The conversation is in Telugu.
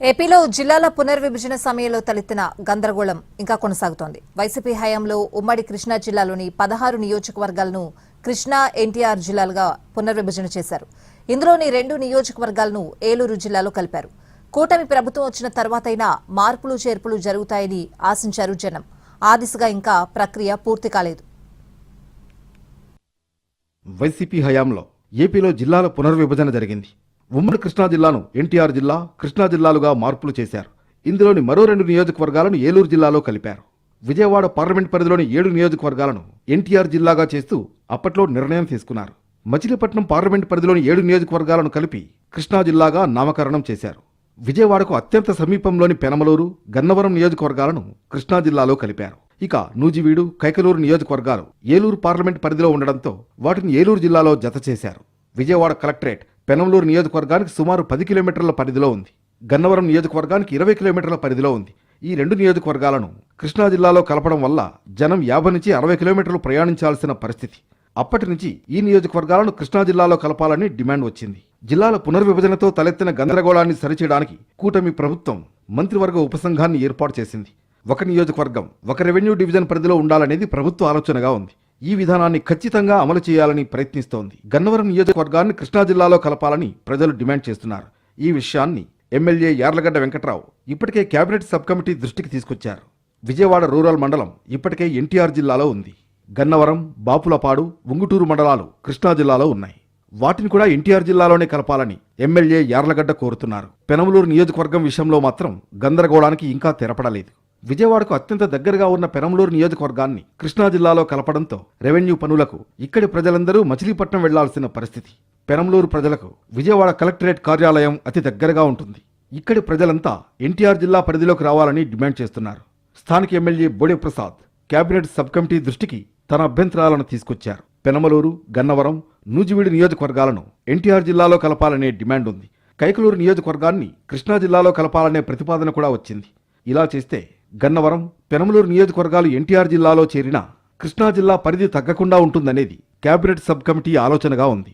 ఏపీలో జిల్లాల పునర్విభజన సమయంలో తలెత్తిన గందరగోళం ఇంకా కొనసాగుతోంది. వైసీపీ హయాంలో ఉమ్మడి కృష్ణా జిల్లాలోని పదహారు నియోజకవర్గాలను కృష్ణా ఎన్టీఆర్ జిల్లాలుగా పునర్విభజన చేశారు. ఇందులోని రెండు నియోజకవర్గాలను ఏలూరు జిల్లాలో కలిపారు. కూటమి ప్రభుత్వం వచ్చిన తర్వాతైనా మార్పులు చేర్పులు జరుగుతాయని ఆశించారు జనం. ఆ దిశగా ఇంకా ప్రక్రియ పూర్తి కాలేదు. వైసీపీ హయాంలో ఏపీలో జిల్లాల పునర్విభజన జరిగింది. ఉమ్మడి కృష్ణా జిల్లాను ఎన్టీఆర్ జిల్లా కృష్ణా జిల్లాలుగా మార్పులు చేశారు. ఇందులోని మరో రెండు నియోజకవర్గాలను ఏలూరు జిల్లాలో కలిపారు. విజయవాడ పార్లమెంట్ పరిధిలోని ఏడు నియోజకవర్గాలను ఎన్టీఆర్ జిల్లాగా చేస్తూ అప్పట్లో నిర్ణయం తీసుకున్నారు. మచిలీపట్నం పార్లమెంట్ పరిధిలోని ఏడు నియోజకవర్గాలను కలిపి కృష్ణా జిల్లాగా నామకరణం చేశారు. విజయవాడకు అత్యంత సమీపంలోని పెనమలూరు గన్నవరం నియోజకవర్గాలను కృష్ణా జిల్లాలో కలిపారు. ఇక నూజివీడు కైకలూరు నియోజకవర్గాలు ఏలూరు పార్లమెంట్ పరిధిలో ఉండడంతో వాటిని ఏలూరు జిల్లాలో జత చేశారు. విజయవాడ కలెక్టరేట్ పెనంలూరు నియోజకవర్గానికి సుమారు పది కిలోమీటర్ల పరిధిలో ఉంది. గన్నవరం నియోజకవర్గానికి ఇరవై కిలోమీటర్ల పరిధిలో ఉంది. ఈ రెండు నియోజకవర్గాలను కృష్ణా జిల్లాలో కలపడం వల్ల జనం యాభై నుంచి అరవై కిలోమీటర్లు ప్రయాణించాల్సిన పరిస్థితి. అప్పటి నుంచి ఈ నియోజకవర్గాలను కృష్ణా జిల్లాలో కలపాలని డిమాండ్ వచ్చింది. జిల్లాల పునర్విభజనతో తలెత్తిన గందరగోళాన్ని సరిచేయడానికి కూటమి ప్రభుత్వం మంత్రివర్గ ఉపసంఘాన్ని ఏర్పాటు చేసింది. ఒక నియోజకవర్గం ఒక రెవెన్యూ డివిజన్ పరిధిలో ఉండాలనేది ప్రభుత్వ ఆలోచనగా ఉంది. ఈ విధానాన్ని ఖచ్చితంగా అమలు చేయాలని ప్రయత్నిస్తోంది. గన్నవరం నియోజకవర్గాన్ని కృష్ణా జిల్లాలో కలపాలని ప్రజలు డిమాండ్ చేస్తున్నారు. ఈ విషయాన్ని ఎమ్మెల్యే యార్లగడ్డ వెంకట్రావు ఇప్పటికే కేబినెట్ సబ్ కమిటీ దృష్టికి తీసుకొచ్చారు. విజయవాడ రూరల్ మండలం ఇప్పటికే ఎన్టీఆర్ జిల్లాలో ఉంది. గన్నవరం బాపులపాడు ఉంగుటూరు మండలాలు కృష్ణా జిల్లాలో ఉన్నాయి. వాటిని కూడా ఎన్టీఆర్ జిల్లాలోనే కలపాలని ఎమ్మెల్యే యార్లగడ్డ కోరుతున్నారు. పెనమలూరు నియోజకవర్గం విషయంలో మాత్రం గందరగోళానికి ఇంకా తెరపడలేదు. విజయవాడకు అత్యంత దగ్గరగా ఉన్న పెరంలూరు నియోజకవర్గాన్ని కృష్ణా జిల్లాలో కలపడంతో రెవెన్యూ పనులకు ఇక్కడి ప్రజలందరూ మచిలీపట్నం వెళ్ళాల్సిన పరిస్థితి. పెరంలూరు ప్రజలకు విజయవాడ కలెక్టరేట్ కార్యాలయం అతి దగ్గరగా ఉంటుంది. ఇక్కడి ప్రజలంతా ఎన్టీఆర్ జిల్లా పరిధిలోకి రావాలని డిమాండ్ చేస్తున్నారు. స్థానిక MLA Bode Prasad cabinet sub committee దృష్టికి తన అభ్యంతరాలను తీసుకొచ్చారు. పెనమలూరు గన్నవరం నూజివీడు నియోజకవర్గాలను ఎన్టీఆర్ జిల్లాలో కలపాలనే డిమాండ్ ఉంది. కైకలూరు నియోజకవర్గాన్ని కృష్ణా జిల్లాలో కలపాలనే ప్రతిపాదన కూడా వచ్చింది. ఇలా చేస్తే గన్నవరం పెనమలూరు నియోజకవర్గాలు ఎన్టీఆర్ జిల్లాలో చేరిన కృష్ణా జిల్లా పరిధి తగ్గకుండా ఉంటుందనేది కేబినెట్ సబ్ కమిటీ ఆలోచనగా ఉంది.